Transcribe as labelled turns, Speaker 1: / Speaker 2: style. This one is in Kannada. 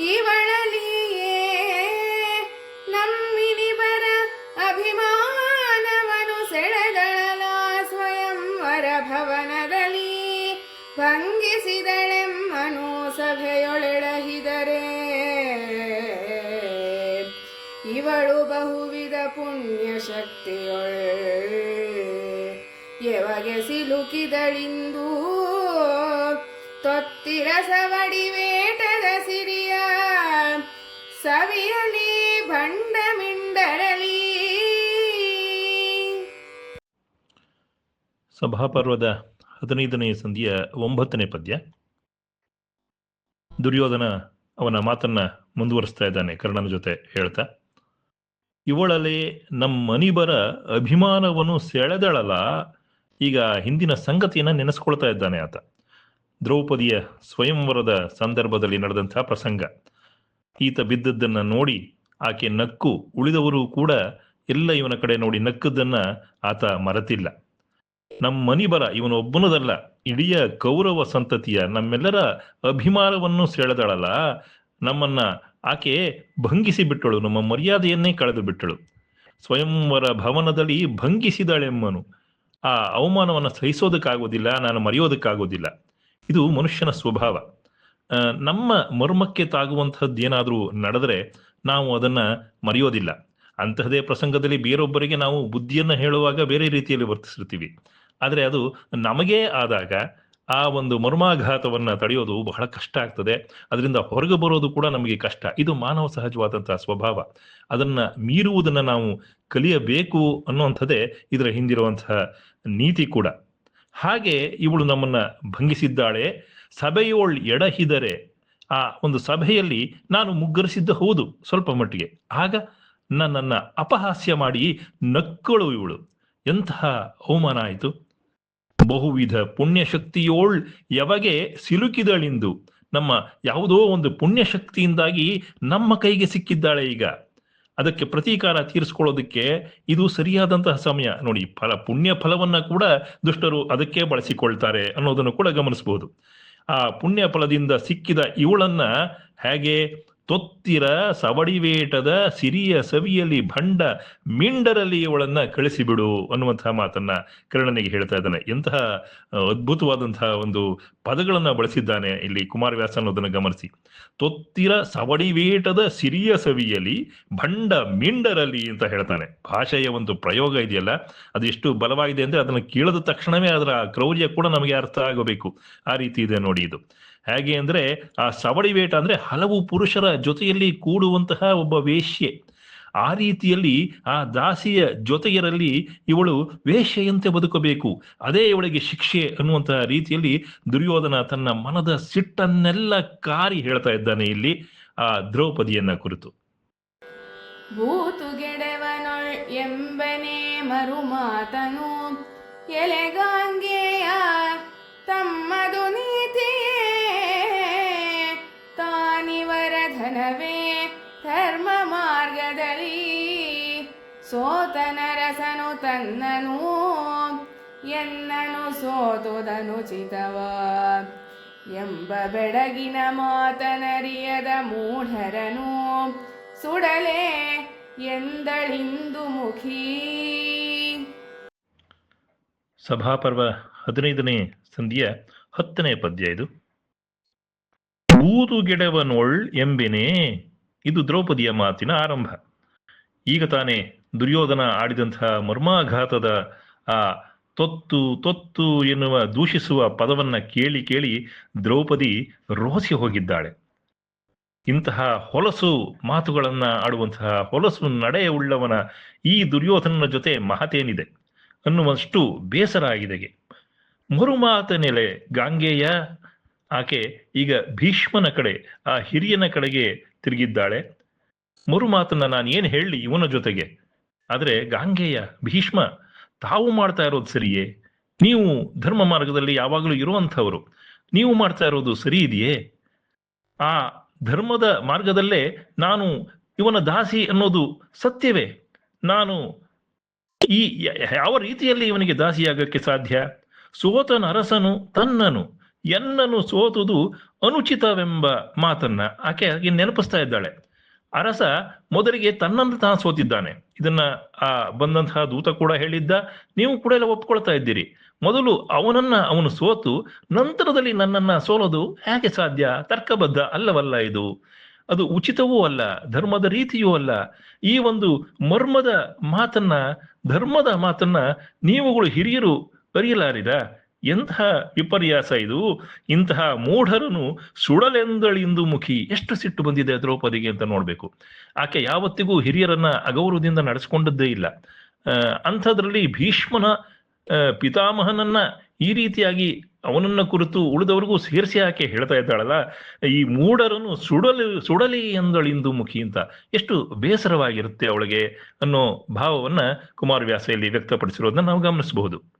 Speaker 1: ಇವಳಲಿಯೇ ನಮ್ಮಿನಿಬರ ಅಭಿಮಾನವನು ಸೆಳೆದಳಲ ಸ್ವಯಂವರ ಭವನದಲ್ಲಿ ಭಂಗಿಸಿದಳೆಮ್ಮನು ಸಭೆಯೊಳೆಳಹಿದರೆ. ಇವಳು ಬಹುವಿಧ ಪುಣ್ಯ ಶಕ್ತಿಯೊಳೆ ಎವಗೆ ಸಿಲುಕಿದಳಿಂದು ತೊತ್ತಿರ ಸವಡಿ ಮಿಂಡರಲಿ
Speaker 2: ಸಭಾಪರ್ವದ ಹದಿನೈದನೇ ಸಂಧಿಯ ಒಂಬತ್ತನೇ ಪದ್ಯ. ದುರ್ಯೋಧನ ಅವನ ಮಾತನ್ನ ಮುಂದುವರಿಸ್ತಾ ಇದ್ದಾನೆ ಕರ್ಣನ ಜೊತೆ ಹೇಳ್ತಾ. ಇವಳಲ್ಲಿ ನಮ್ಮನಿಬರ ಅಭಿಮಾನವನ್ನು ಸೆಳೆದಳಲ ಈಗ ಹಿಂದಿನ ಸಂಗತಿಯನ್ನ ನೆನೆಸ್ಕೊಳ್ತಾ ಇದ್ದಾನೆ ಆತ. ದ್ರೌಪದಿಯ ಸ್ವಯಂವರದ ಸಂದರ್ಭದಲ್ಲಿ ನಡೆದಂತಹ ಪ್ರಸಂಗ. ಈತ ಬಿದ್ದದ್ದನ್ನ ನೋಡಿ ಆಕೆ ನಕ್ಕು ಉಳಿದವರು ಕೂಡ ಎಲ್ಲ ಇವನ ಕಡೆ ನೋಡಿ ನಕ್ಕದ್ದನ್ನ ಆತ ಮರೆತಿಲ್ಲ. ನಮ್ಮ ಮನಿಬರ ಇವನು ಒಬ್ಬನದಲ್ಲ ಇಡೀ ಕೌರವ ಸಂತತಿಯ ನಮ್ಮೆಲ್ಲರ ಅಭಿಮಾನವನ್ನು ಸೆಳೆದಳಲ್ಲ. ನಮ್ಮನ್ನ ಆಕೆ ಭಂಗಿಸಿ ಬಿಟ್ಟಳು ನಮ್ಮ ಮರ್ಯಾದೆಯನ್ನೇ ಕಳೆದು ಬಿಟ್ಟಳು ಸ್ವಯಂವರ ಭವನದಲ್ಲಿ ಭಂಗಿಸಿದಳೆಮ್ಮನು ಆ ಅವಮಾನವನ್ನು ಸಹಿಸೋದಕ್ಕಾಗೋದಿಲ್ಲ, ನಾನು ಮರೆಯೋದಕ್ಕಾಗೋದಿಲ್ಲ. ಇದು ಮನುಷ್ಯನ ಸ್ವಭಾವ. ನಮ್ಮ ಮರ್ಮಕ್ಕೆ ತಾಗುವಂತಹದ್ದು ಏನಾದರೂ ನಡೆದರೆ ನಾವು ಅದನ್ನ ಮರೆಯೋದಿಲ್ಲ. ಅಂತಹದೇ ಪ್ರಸಂಗದಲ್ಲಿ ಬೇರೊಬ್ಬರಿಗೆ ನಾವು ಬುದ್ಧಿಯನ್ನು ಹೇಳುವಾಗ ಬೇರೆ ರೀತಿಯಲ್ಲಿ ವರ್ತಿಸಿರ್ತೀವಿ. ಆದರೆ ಅದು ನಮಗೇ ಆದಾಗ ಆ ಒಂದು ಮರ್ಮಾಘಾತವನ್ನು ತಡೆಯೋದು ಬಹಳ ಕಷ್ಟ ಆಗ್ತದೆ. ಅದರಿಂದ ಹೊರಗೆ ಬರೋದು ಕೂಡ ನಮಗೆ ಕಷ್ಟ. ಇದು ಮಾನವ ಸಹಜವಾದಂತಹ ಸ್ವಭಾವ. ಅದನ್ನ ಮೀರುವುದನ್ನು ನಾವು ಕಲಿಯಬೇಕು ಅನ್ನುವಂಥದ್ದೇ ಇದರ ಹಿಂದಿರುವಂತಹ ನೀತಿ ಕೂಡ. ಹಾಗೆ ಇವಳು ನಮ್ಮನ್ನ ಭಂಗಿಸಿದ್ದಾಳೆ. ಸಭೆಯೋಳ್ ಎಡಹಿದರೆ ಆ ಒಂದು ಸಭೆಯಲ್ಲಿ ನಾನು ಮುಗ್ಗರಿಸಿದ್ದ ಹೌದು ಸ್ವಲ್ಪ ಮಟ್ಟಿಗೆ. ಆಗ ನನ್ನನ್ನ ಅಪಹಾಸ್ಯ ಮಾಡಿ ನಕ್ಕಳು ಇವಳು. ಎಂತಹ ಅವಮಾನ ಆಯಿತು. ಬಹುವಿಧ ಪುಣ್ಯಶಕ್ತಿಯೋಳ್ ಯಾವಾಗೆ ಸಿಲುಕಿದಳಿಂದು ನಮ್ಮ ಯಾವುದೋ ಒಂದು ಪುಣ್ಯಶಕ್ತಿಯಿಂದಾಗಿ ನಮ್ಮ ಕೈಗೆ ಸಿಕ್ಕಿದ್ದಾಳೆ ಈಗ. ಅದಕ್ಕೆ ಪ್ರತೀಕಾರ ತೀರಿಸ್ಕೊಳ್ಳೋದಕ್ಕೆ ಇದು ಸರಿಯಾದಂತಹ ಸಮಯ. ನೋಡಿ, ಫಲ ಪುಣ್ಯ ಫಲವನ್ನ ಕೂಡ ದುಷ್ಟರು ಅದಕ್ಕೆ ಬಳಸಿಕೊಳ್ತಾರೆ ಅನ್ನೋದನ್ನು ಕೂಡ ಗಮನಿಸಬಹುದು ಆ ಪುಣ್ಯ ಫಲದಿಂದ ಸಿಕ್ಕಿದ ಇವಳನ್ನ ಹೇಗೆ ತೊತ್ತಿರ ಸವಡಿವೇಟದ ಸಿರಿಯ ಸವಿಯಲ್ಲಿ ಭಂಡ ಮಿಂಡರಲ್ಲಿ ಇವಳನ್ನ ಕಳಿಸಿಬಿಡು ಅನ್ನುವಂತಹ ಮಾತನ್ನ ಕರ್ಣನಿಗೆ ಹೇಳ್ತಾ ಇದ್ದಾನೆ. ಎಂತಹ ಅದ್ಭುತವಾದಂತಹ ಒಂದು ಪದಗಳನ್ನ ಬಳಸಿದ್ದಾನೆ ಇಲ್ಲಿ ಕುಮಾರವ್ಯಾಸ ಅನ್ನೋದನ್ನ ಗಮನಿಸಿ. ತೊತ್ತಿರ ಸವಡಿವೇಟದ ಸಿರಿಯ ಸವಿಯಲಿ ಭಂಡ ಮಿಂಡರಲ್ಲಿ ಅಂತ ಹೇಳ್ತಾನೆ. ಭಾಷೆಯ ಒಂದು ಪ್ರಯೋಗ ಇದೆಯಲ್ಲ, ಅದು ಎಷ್ಟು ಬಲವಾಗಿದೆ ಅಂದ್ರೆ ಅದನ್ನು ಕೇಳಿದ ತಕ್ಷಣವೇ ಅದರ ಕ್ರೌರ್ಯ ಕೂಡ ನಮಗೆ ಅರ್ಥ ಆಗಬೇಕು. ಆ ರೀತಿ ಇದೆ ನೋಡಿ ಇದು. ಹೇಗೆ ಅಂದ್ರೆ ಆ ಸವಡಿ ವೇಟ ಅಂದ್ರೆ ಹಲವು ಪುರುಷರ ಜೊತೆಯಲ್ಲಿ ಕೂಡುವಂತಹ ಒಬ್ಬ ವೇಶ್ಯೆ. ಆ ರೀತಿಯಲ್ಲಿ ಆ ದಾಸಿಯ ಜೊತೆಯರಲ್ಲಿ ಇವಳು ವೇಶ್ಯೆಯಂತೆ ಬದುಕಬೇಕು. ಅದೇ ಇವಳಿಗೆ ಶಿಕ್ಷೆ ಅನ್ನುವಂತಹ ರೀತಿಯಲ್ಲಿ ದುರ್ಯೋಧನ ತನ್ನ ಮನದ ಸಿಟ್ಟನ್ನೆಲ್ಲ ಕಾರಿ ಹೇಳ್ತಾ ಇದ್ದಾನೆ ಇಲ್ಲಿ ಆ ದ್ರೌಪದಿಯನ್ನ ಕುರಿತು.
Speaker 1: ಎಂಬನೆ ಮರುಮಾತನು ಎಲೆಗಾಂಗೆಯ ಧನವೇ ಧರ್ಮ ಮಾರ್ಗದಲ್ಲಿ ಸೋತನರಸನು ತನ್ನನು, ಎನ್ನನು ಸೋತುದನುಚಿತವ ಎಂಬ ಬೆಡಗಿನ ಮಾತನರಿಯದ ಮೂಢರನು, ಸುಡಲೆ ಎಂದಳಿಂದು ಮುಖಿ.
Speaker 2: ಸಭಾಪರ್ವ ಹದಿನೈದನೇ ಸಂಧಿಯ ಹತ್ತನೇ ಪದ್ಯ ಇದು ಊದುಗೆಡವನೊಳ್ ಎಂಬೆನೆ ಇದು ದ್ರೌಪದಿಯ ಮಾತಿನ ಆರಂಭ. ಈಗ ತಾನೇ ದುರ್ಯೋಧನ ಆಡಿದಂತಹ ಮರ್ಮಾಘಾತದ ಆ ತೊತ್ತು ತೊತ್ತು ಎನ್ನುವ ದೂಷಿಸುವ ಪದವನ್ನ ಕೇಳಿ ಕೇಳಿ ದ್ರೌಪದಿ ರೋಸಿ ಹೋಗಿದ್ದಾಳೆ. ಇಂತಹ ಹೊಲಸು ಮಾತುಗಳನ್ನ ಆಡುವಂತಹ ಹೊಲಸು ನಡೆಯುಳ್ಳವನ ಈ ದುರ್ಯೋಧನನ ಜೊತೆ ಮಹತೇನಿದೆ. ಅನ್ನುವಷ್ಟು ಬೇಸರ ಆಗಿದೆ. ಮರುಮಾತನೆಲೆ, ಗಾಂಗೆಯ ಆಕೆ ಈಗ ಭೀಷ್ಮನ ಕಡೆ, ಆ ಹಿರಿಯನ ಕಡೆಗೆ ತಿರುಗಿದ್ದಾಳೆ. ಮರು ಮಾತನ್ನ ನಾನು ಏನು ಹೇಳಲಿ ಇವನ ಜೊತೆಗೆ? ಆದರೆ ಗಾಂಗೆಯ ಭೀಷ್ಮ, ತಾವು ಮಾಡ್ತಾ ಇರೋದು ಸರಿಯೇ? ನೀವು ಧರ್ಮ ಮಾರ್ಗದಲ್ಲಿ ಯಾವಾಗಲೂ ಇರುವಂಥವರು, ನೀವು ಮಾಡ್ತಾ ಇರೋದು ಸರಿ ಇದೆಯೇ? ಆ ಧರ್ಮದ ಮಾರ್ಗದಲ್ಲೇ ನಾನು ಇವನ ದಾಸಿ ಅನ್ನೋದು ಸತ್ಯವೇ? ನಾನು ಈ ಯಾವ ರೀತಿಯಲ್ಲಿ ಇವನಿಗೆ ದಾಸಿಯಾಗಕ್ಕೆ ಸಾಧ್ಯ? ಸೋತನ ಅರಸನು ತನ್ನನು. ಎನ್ನನು ಸೋತುದು ಅನುಚಿತವೆಂಬ ಮಾತನ್ನ ಆಕೆ ನೆನಪಿಸ್ತಾ ಇದ್ದಾಳೆ. ಅರಸ ಮೊದಲಿಗೆ ತನ್ನನ್ನು ತಾನು ಸೋತಿದ್ದಾನೆ. ಇದನ್ನ ಆ ಬಂದಂತಹ ದೂತ ಕೂಡ ಹೇಳಿದ್ದ. ನೀವು ಕೂಡ ಎಲ್ಲ ಒಪ್ಕೊಳ್ತಾ ಇದ್ದೀರಿ. ಮೊದಲು ಅವನನ್ನ ಅವನು ಸೋತು, ನಂತರದಲ್ಲಿ ನನ್ನನ್ನ ಸೋಲೋದು ಹೇಗೆ ಸಾಧ್ಯ? ತರ್ಕಬದ್ಧ ಅಲ್ಲವಲ್ಲ ಇದು. ಅದು ಉಚಿತವೂ ಅಲ್ಲ, ಧರ್ಮದ ರೀತಿಯೂ ಅಲ್ಲ. ಈ ಒಂದು ಮರ್ಮದ ಮಾತನ್ನ, ಧರ್ಮದ ಮಾತನ್ನ ನೀವುಗಳು ಹಿರಿಯರು ಅರಿಯಲಾರಿದ ಎಂತಹ ವಿಪರ್ಯಾಸ ಇದು. ಇಂತಹ ಮೂಢರನು ಸುಡಲೆಂದಳಿಂದು ಮುಖಿ ಎಷ್ಟು ಸಿಟ್ಟು ಬಂದಿದೆ ದ್ರೌಪದಿಗೆ ಅಂತ ನೋಡ್ಬೇಕು. ಆಕೆ ಯಾವತ್ತಿಗೂ ಹಿರಿಯರನ್ನ ಅಗೌರವದಿಂದ ನಡೆಸ್ಕೊಂಡದ್ದೇ ಇಲ್ಲ. ಅಂಥದ್ರಲ್ಲಿ ಭೀಷ್ಮನ ಪಿತಾಮಹನನ್ನ ಈ ರೀತಿಯಾಗಿ ಅವನನ್ನ ಕುರಿತು ಉಳಿದವರಿಗೂ ಸೇರಿಸಿ ಆಕೆ ಹೇಳ್ತಾ ಇದ್ದಾಳಲ್ಲ. ಈ ಮೂಢರನ್ನು ಸುಡಲಿ ಸುಡಲಿ ಎಂದಳಿಂದು ಮುಖಿ ಅಂತ ಎಷ್ಟು ಬೇಸರವಾಗಿರುತ್ತೆ ಅವಳಿಗೆ ಅನ್ನೋ ಭಾವವನ್ನ ಕುಮಾರವ್ಯಾಸ ಇಲ್ಲಿ ವ್ಯಕ್ತಪಡಿಸಿರೋದನ್ನ ನಾವು ಗಮನಿಸಬಹುದು.